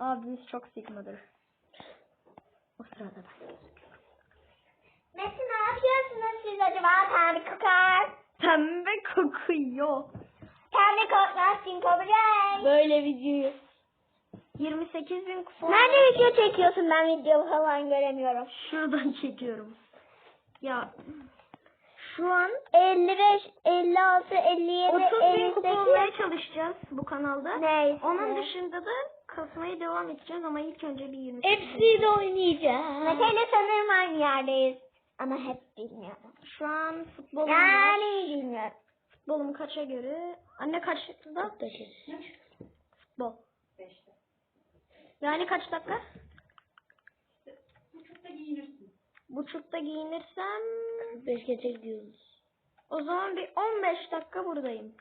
Abimiz çok sıkmadır. O sırada ben. Mesut ne yapıyorsunuz siz acaba? Pembe kokar. Pembe kokuyor. Pembe kokmaz kim kopacak? Böyle videoyu. 28 bin kupon. Nerede video çekiyorsun? Ben video falan göremiyorum. Şuradan çekiyorum. Ya şu an 55, 56, 57, 30 bin 58. kupa olmaya çalışacağız bu kanalda. Neyse. Onun dışında da kasmaya devam edeceğiz ama ilk önce bir 20. Hepsiyle oynayacağız. Mete'yle sanırım aynı yerdeyiz. Ama hep bilmiyorum. Şu an futbolum var. Yani bilmiyorum. Futbolum kaça göre? Anne kaçta? Futbol. Yani kaç dakika? Buçukta giyinirsem 5 gece gidiyoruz. o zaman bir 15 dakika buradayım.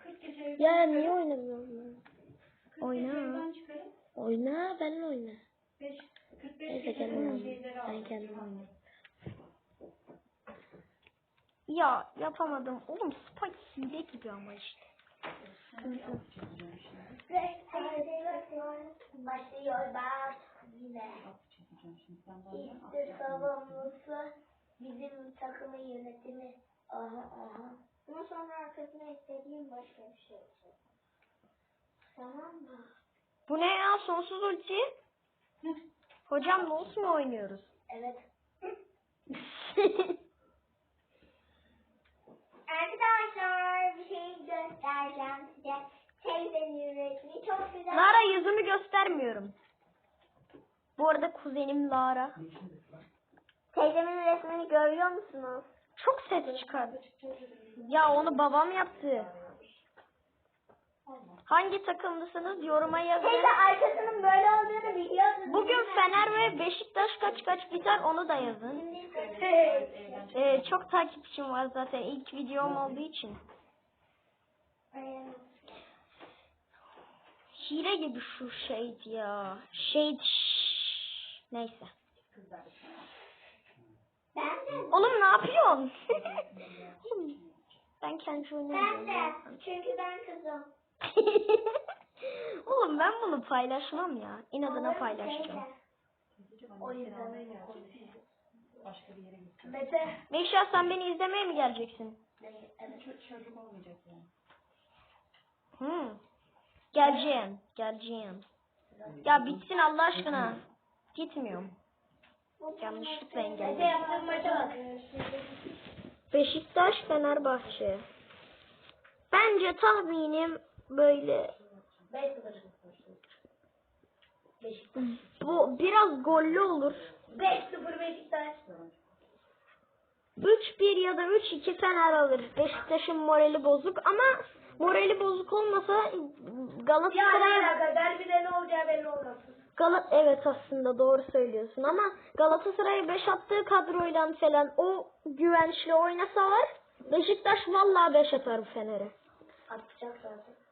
Ya niye oynamıyorsun? Oyna. Oyna benimle oyna. Neyse kendin oyna. Ben kendim oynayayım. Ya yapamadım. Oğlum Spike hile gibi ama işte. Başlıyor bak yine. İşte savunması bizim takımın yönetimi. Aha aha. Ama sonra arkasına istediğim başka bir şey olacak. Tamam mı? Bu ne ya sonsuz ulti? Hocam Lols mu oynuyoruz? Evet. Arkadaşlar bir şey göstereceğim size. Teyzenin resmi çok güzel. Lara yüzümü göstermiyorum. Bu arada kuzenim Lara. Teyzemin resmini görüyor musunuz? Çok ses çıkardı. Ya onu babam yaptı. Hangi takımlısınız yoruma yazın. Teyze arkasının böyle olduğunu biliyorsunuz. Bugün Fener ve Beşiktaş kaç kaç biter onu da yazın. Ee, çok takipçim var zaten ilk videom olduğu için. Hile gibi şu Shade ya. Şşş. Neyse. Ben de. Oğlum ne yapıyorsun? Ben kendi oyunu Ben de. Çünkü ben kızım. Oğlum ben bunu paylaşmam ya. İnadına paylaşacağım. O yüzden öyle Mete. Meşa sen beni izlemeye mi geleceksin? Evet. Hmm. Geleceğim. Geleceğim. Ya bitsin Allah aşkına. Gitmiyorum. Yanlışlıkla Mete engelledim. yaptığın maça bak. Beşiktaş Fenerbahçe. Bence tahminim böyle 5-0. bu biraz gollü olur. 5-0 Beşiktaş. 3-1 ya da 3-2 Fener alır. Beşiktaş'ın morali bozuk ama morali bozuk olmasa Ya Galatasaray alaka derbide ne olacağı belli olmaz. Galat evet aslında doğru söylüyorsun ama Galatasaray 5 attığı kadroyla falan o güvençli oynasalar Beşiktaş vallahi 5 atar Fener'e. Atacak zaten.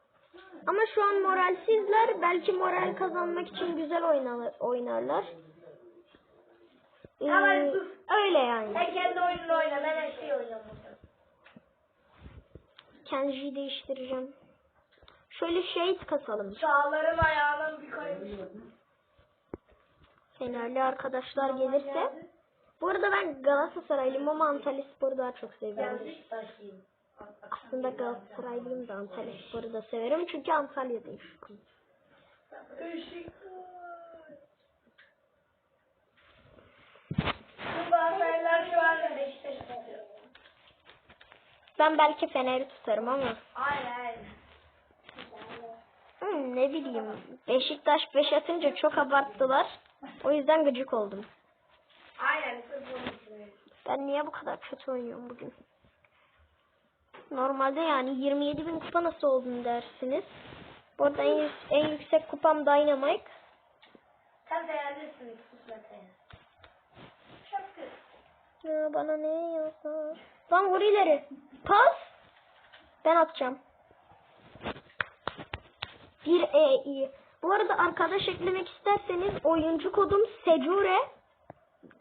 Ama şu an moralsizler. Belki moral kazanmak için güzel oynar, oynarlar. Ee, Tamam, sus. öyle yani. Sen kendi oyununu oyna ben her şeyi oynuyorum. Kenji'yi değiştireceğim. Şöyle shade kasalım. Çağlarım ayağının bir kaymış. Fenerli arkadaşlar gelirse. Bu arada ben Galatasaraylıyım ama Antalya Spor'u daha çok seviyorum. Beşiktaşlıyım. Aslında Galatasaraylıyım da Antalya Spor'u da severim çünkü Antalya'dayım. şu an. Ben belki Fener'i tutarım ama aynen. hmm, ne bileyim Beşiktaş 5 atınca çok abarttılar. O yüzden gıcık oldum. Aynen. Ben niye bu kadar kötü oynuyorum bugün? Normalde yani 27 bin kupa nasıl oldun dersiniz. Bu arada en, en yüksek kupam Dynamite. Sen Mete. Çok kötü. Ya bana ne yazar? Lan vur ileri. Pas. Ben atacağım. Bir E iyi. Bu arada arkadaş eklemek isterseniz oyuncu kodum Secure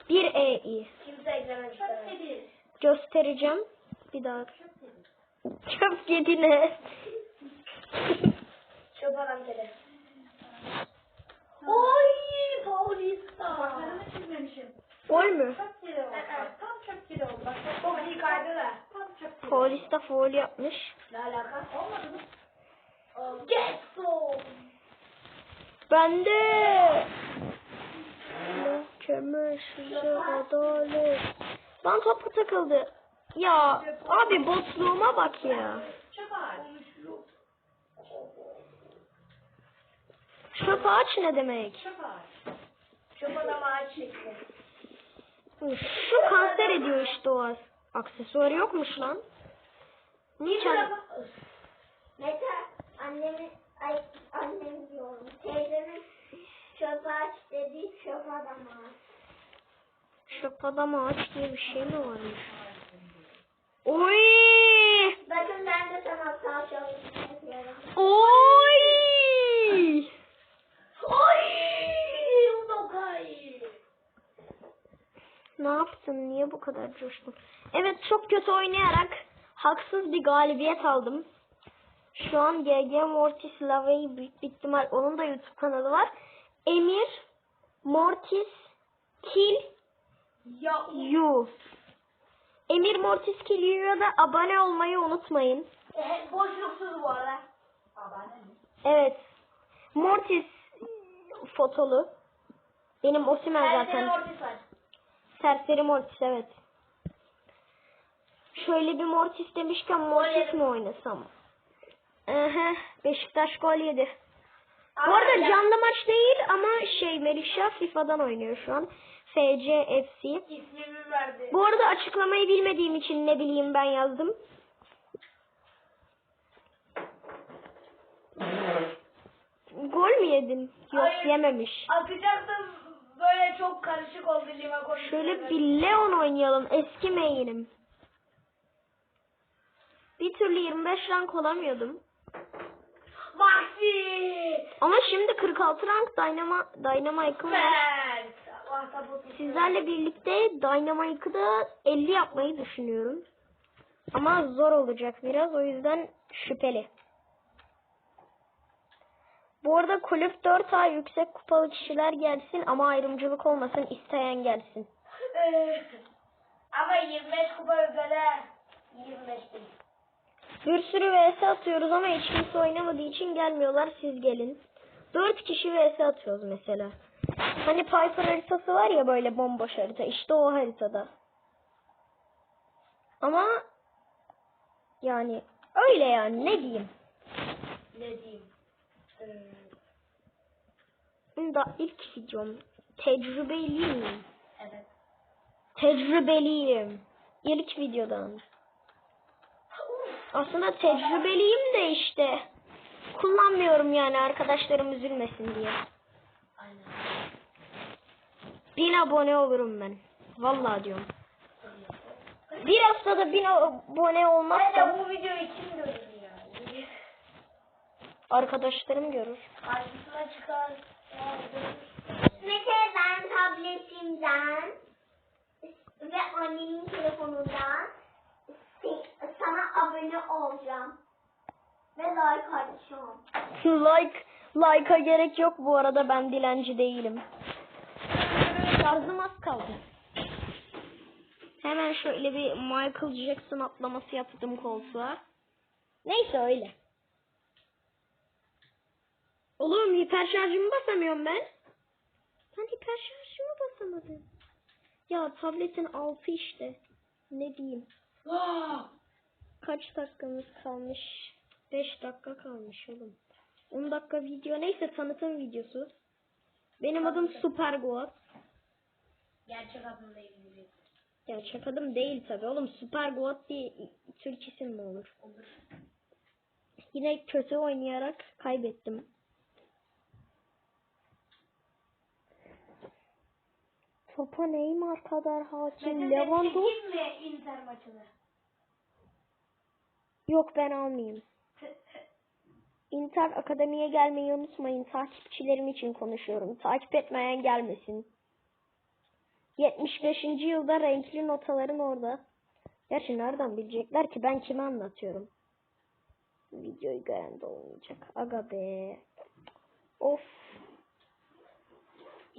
1EI. Kimse eklemek istemez. Göstereceğim. Bir daha. Çöp yedi ne? Çöp adam kedi. Oy Paulista. Gol mü? Tam çöp kedi oldu. Bak çok iyi kaydı da. Tam çöp kedi. Paulista foul yapmış. Ne alaka? Olmadı mı? Getso. Bende. Mahkeme size adalet. Lan topu takıldı. Ya abi botluğuma bak ya. Çöp ağaç. Ne demek? Çöp ağaç. Çöp adam ağaç. Şu kanser ediyor işte o az. Aksesuarı yokmuş lan. Niçin? Mete annemin ay annem diyorum. Teyzemin çöp ağaç dediği çöp adam ağaç. Çöp adam ağaç diye bir şey mi varmış? Oy! Bakın ben de sanatsal çalışıyorum. Oy! Oy! Udokay! Ne yaptın? Niye bu kadar coştun? Evet çok kötü oynayarak haksız bir galibiyet aldım. Şu an GG Mortis Lavey büyük bir ihtimal onun da YouTube kanalı var. Emir Mortis Kill Ya You. Emir Mortis You'ya da abone olmayı unutmayın. e, boşluksuz bu arada. Abone mi? Evet. Mortis fotolu. Benim Osimen Zaten zaten. ortis var. Serseri Mortis evet. Şöyle bir Mortis demişken Mortis mi oynasam? Aha, Beşiktaş gol yedi. Bu arada canlı maç değil ama şey Melihşah FIFA'dan oynuyor şu an. FC FC. İsmimi verdi. Bu arada açıklamayı bilmediğim için ne bileyim ben yazdım. Gol mü yedin? Yok Hayır. yememiş. Atacaktım böyle çok karışık oldu lima koşu. Şöyle bir Leon oynayalım. Eski main'im. Bir türlü 25 rank olamıyordum. Maxi! Ama şimdi 46 rank Dynama, Dynamike'ım var. Sizlerle birlikte Dynamike'ı da 50 yapmayı düşünüyorum. Ama zor olacak biraz. O yüzden şüpheli. Bu arada kulüp 4 ay yüksek kupalı kişiler gelsin ama ayrımcılık olmasın isteyen gelsin. Ama 25 kupa özele 25 değil. Bir sürü vs atıyoruz ama hiç kimse oynamadığı için gelmiyorlar siz gelin. 4 kişi vs atıyoruz mesela. Hani Piper haritası var ya böyle bomboş harita işte o haritada. Ama yani öyle yani ne diyeyim. Ne diyeyim? Da ilk videom tecrübeliyim. Evet. Tecrübeliyim. İlk videodan. Aslında tecrübeliyim de işte. Kullanmıyorum yani arkadaşlarım üzülmesin diye. Aynen. Bin abone olurum ben. Vallahi diyorum. Bir haftada bin abone olmazsa Bence bu videoyu kim görür ya? arkadaşlarım görür. Karşısına çıkar. Mete ben tabletimden ve annemin telefonundan sana abone olacağım. Ve like atacağım. like like'a gerek yok bu arada ben dilenci değilim. Şarjım az kaldı. Hemen şöyle bir Michael Jackson atlaması yaptım koltuğa. Neyse öyle. Oğlum hiper şarjımı basamıyorum ben. Ben hiper şarjımı basamadım. Ya tabletin altı işte. Ne diyeyim. Kaç dakikamız kalmış? 5 dakika kalmış oğlum. 10 dakika video neyse tanıtım videosu. Benim adım Super Goat. Gerçek adımla ilgili. Gerçek adım değil tabi oğlum. Super Goat diye Türk isim mi olur? Olur. Yine kötü oynayarak kaybettim. Topa Neymar kadar hakim. Lewandowski. mi Inter maçını? Yok ben almayayım. İnter Akademi'ye gelmeyi unutmayın. Takipçilerim için konuşuyorum. Takip etmeyen gelmesin. 75. yılda renkli notaların orada. Gerçi nereden bilecekler ki ben kime anlatıyorum. Videoyu gören de olmayacak. Aga be. Of.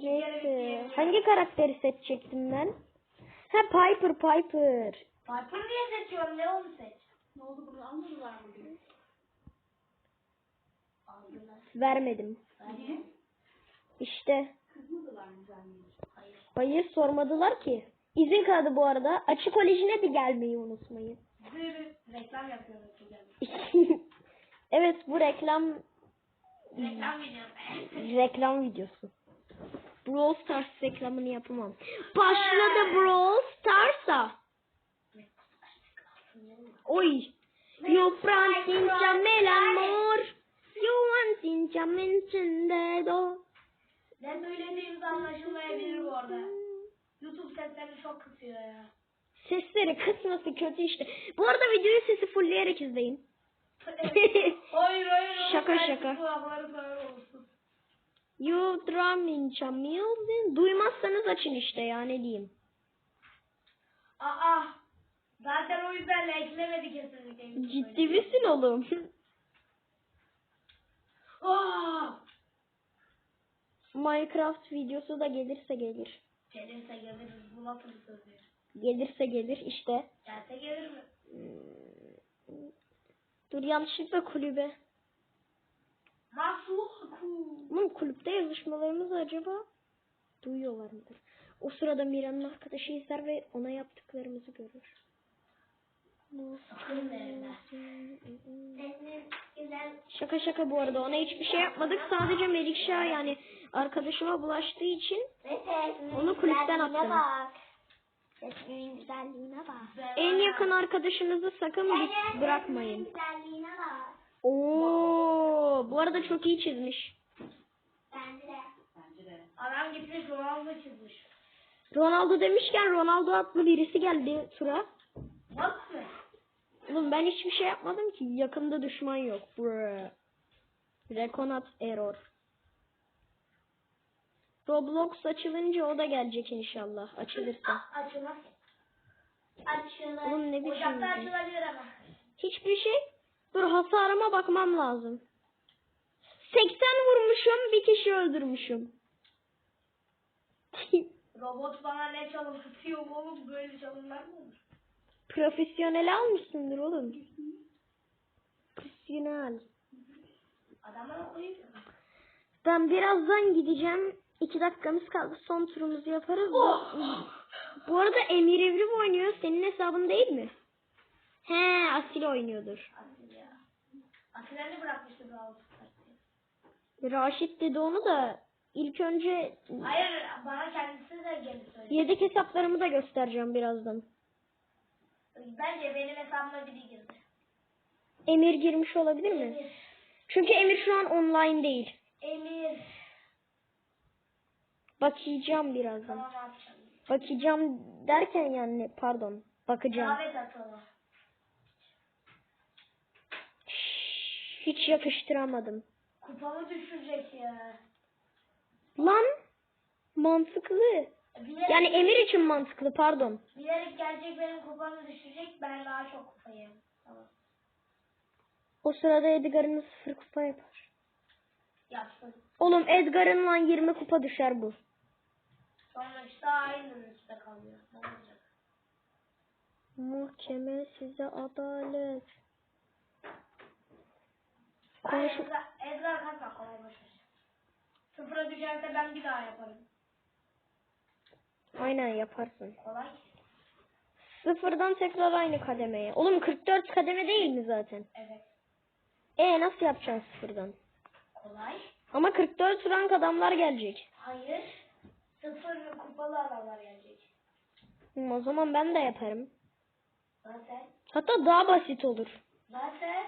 Neyse. Hangi karakteri seçecektim ben? Ha Piper Piper. Piper niye seçiyorum? Ne onu seç? Ne oldu bunu almadılar mı. Vermedim. Niye? İşte. Hayır. Sormadılar ki. İzin kağıdı bu arada. Açık kolejine de gelmeyi unutmayın. Reklam yapıyorum hocam. evet bu reklam Reklam videosu. reklam videosu. Brawl Stars reklamını yapamam. Başladı Brawl Stars'a. Oy. Yo Francinca melamor. Yo Ancinca mencendedo. Ne söylediğimiz anlaşılmayabilir bu arada. YouTube seslerini çok kısıyor ya. Sesleri kısması kötü işte. Bu arada videoyu sesi fullleyerek izleyin. Hayır hayır. Şaka, belki şaka. Kulakları sağır olsun. You Draminca music. Duymazsanız açın işte ya ne diyeyim. Aa. Zaten o yüzden eklemedi kesinlikle. Ciddi misin oğlum? Aa. Minecraft videosu da gelirse gelir. Gelirse geliriz. Bu nasıl bir söz ya? Gelirse gelir işte. Gelse gelir mi? Dur yanlışlıkla kulübe. Masluku. Oğlum kulüpte yazışmalarımızı acaba duyuyorlar mıdır? O sırada Mira'nın arkadaşı izler ve ona yaptıklarımızı görür. Sakın derler. Sesiniz güzel. Şaka şaka bu arada ona hiçbir şey yapmadık. Sadece Melikşah yani arkadaşıma bulaştığı için Onu kulüpten attım. bak. Sesinin güzelliğine bak. en yakın arkadaşınızı sakın bir- bırakmayın. güzelliğine bak. Oo, bu arada çok iyi çizmiş. Bence de. Bence de. Adam gitmiş Ronaldo çizmiş. Ronaldo demişken Ronaldo adlı birisi geldi tura. Bak mı? Oğlum ben hiçbir şey yapmadım ki. Yakında düşman yok. Rekonat error. Roblox açılınca o da gelecek inşallah. Açılırsa. Açılmaz. Açılır. Oğlum ne biçim Ocakta açılabilir ama. Hiçbir şey. Dur hasarıma bakmam lazım. 80 vurmuşum, bir kişi öldürmüşüm. Robot bana ne çalım tutuyor oğlum böyle çalımlar mı olur? Profesyonel almışsındır oğlum. Profesyonel. Ben birazdan gideceğim. İki dakikamız kaldı. Son turumuzu yaparız. Bu- Bu arada Emir Evrim oynuyor. Senin hesabın değil mi? He, Asil oynuyordur. Asil ya. Asileni bırakmıştı Bravo Raşit dedi onu da ilk önce Hayır bana kendisi de geldi söyledi. yedek hesaplarımı da göstereceğim birazdan. Bence benim hesabıma biri girdi. Emir girmiş olabilir mi? Emir. Çünkü Emir şu an online değil. Emir. Bakacağım birazdan. Tamam. Bakacağım derken yani pardon. Bakacağım. Davet atalım. Şşş, Hiç yakıştıramadım. Kupamı düşürecek ya. Lan mantıklı. Bilerek, Yani Emir için mantıklı pardon. bilerek gelecek benim kupamı düşürecek ben daha çok kupa yerim. Tamam. O sırada Edgar'ın sıfır kupa yapar. Yapsın. Oğlum Edgar'ın lan 20 kupa düşer bu. Sonra işte aynı üstte kalıyor. Ne olacak? Mahkeme size adalet. Konuş Edgar, Edgar kasma kolay boşver. Sıfıra düşerse ben bir daha yaparım. Aynen yaparsın. Kolay. Sıfırdan tekrar aynı kademeye. Oğlum 44 kademe değil mi zaten? Evet. E nasıl yapacaksın sıfırdan? Kolay. Ama 44 rank adamlar gelecek. Hayır. Sıfır kupalı adamlar gelecek. Hı, o zaman ben de yaparım. Zaten. Hatta daha basit olur. Zaten.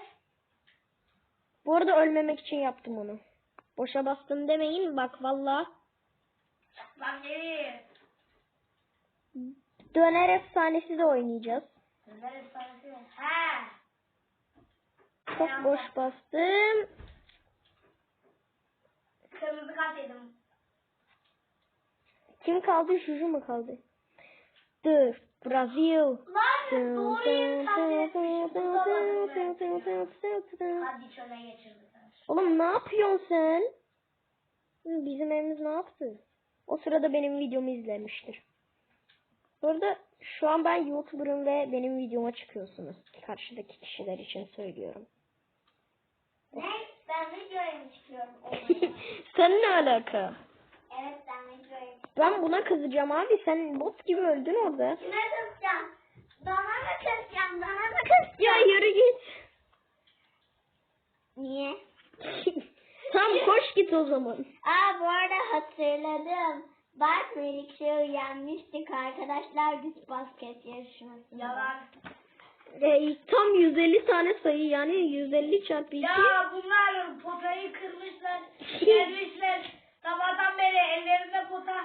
Bu arada ölmemek için yaptım onu. Boşa bastın demeyin bak valla. Lan nereye? Döner efsanesi de oynayacağız. Ömer efsanesi mi? He. Çok boş bastım. yedim. Kim kaldı? Juju mu kaldı? Dur. Brazil. Lan doğruyu Hadi çöle geçirdiler. Oğlum ne yapıyorsun sen? Bizim evimiz ne yaptı? O sırada benim videomu izlemiştir. Bu arada şu an ben YouTuber'ım ve benim videoma çıkıyorsunuz. Karşıdaki kişiler için söylüyorum. Ne? Ben videoya mı çıkıyorum? sen ne alaka? evet ben videoya çıkıyorum. Ben buna kızacağım abi. Sen bot gibi öldün orada. Kime kızacağım? Bana mı kızacağım? Bana mı kızacağım? Ya yürü git. Niye? Tamam koş git o zaman. Aa bu arada hatırladım. Bak Melikşe uyanmıştık arkadaşlar biz basket yarışmasında. Yalan. E, tam 150 tane sayı yani 150 çarpı 2. Ya bunlar potayı kırmışlar. Gelmişler. Sabahtan beri ellerinde pota.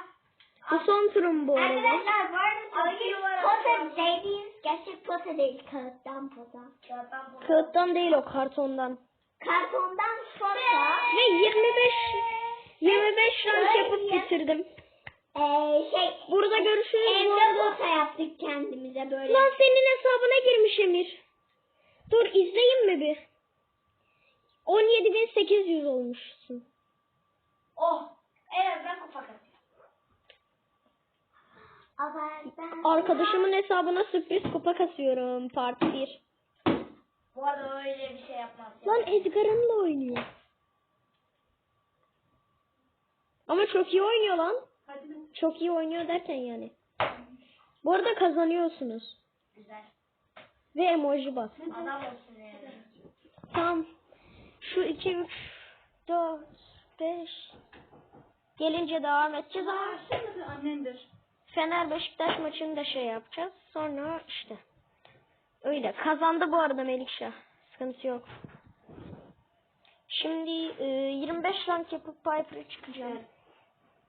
Bu son turum bu arada. Arkadaşlar bu arada siz pota dediğiniz gerçek pota değil. Kağıttan pota. Kağıttan pota. Kağıttan değil o kartondan. Kartondan pota. Ve 25 25 rank yapıp bitirdim. Ee, şey. Burada görüşürüz arada. pota yaptık kendimize böyle. Lan senin hesabına girmiş Emir. Dur izleyin mi bir? 17.800 olmuşsun. Oh. Evet ben kupa. Arkadaşımın hesabına sürpriz kupa kasıyorum. Part 1. Bu arada öyle bir şey yapmaz. Lan Edgar'ınla oynuyor. Ama çok iyi oynuyor lan. Çok iyi oynuyor derken yani. Bu arada kazanıyorsunuz. Güzel. Ve emoji bas. Adam olsun yani. Tamam. Şu 2, 3, 4, 5. Gelince devam edeceğiz ama annendir. Fener Beşiktaş maçını da şey yapacağız. Sonra işte. Öyle. Kazandı bu arada Melikşah. Sıkıntı yok. Şimdi e, 25 rank yapıp Piper'a çıkacağım.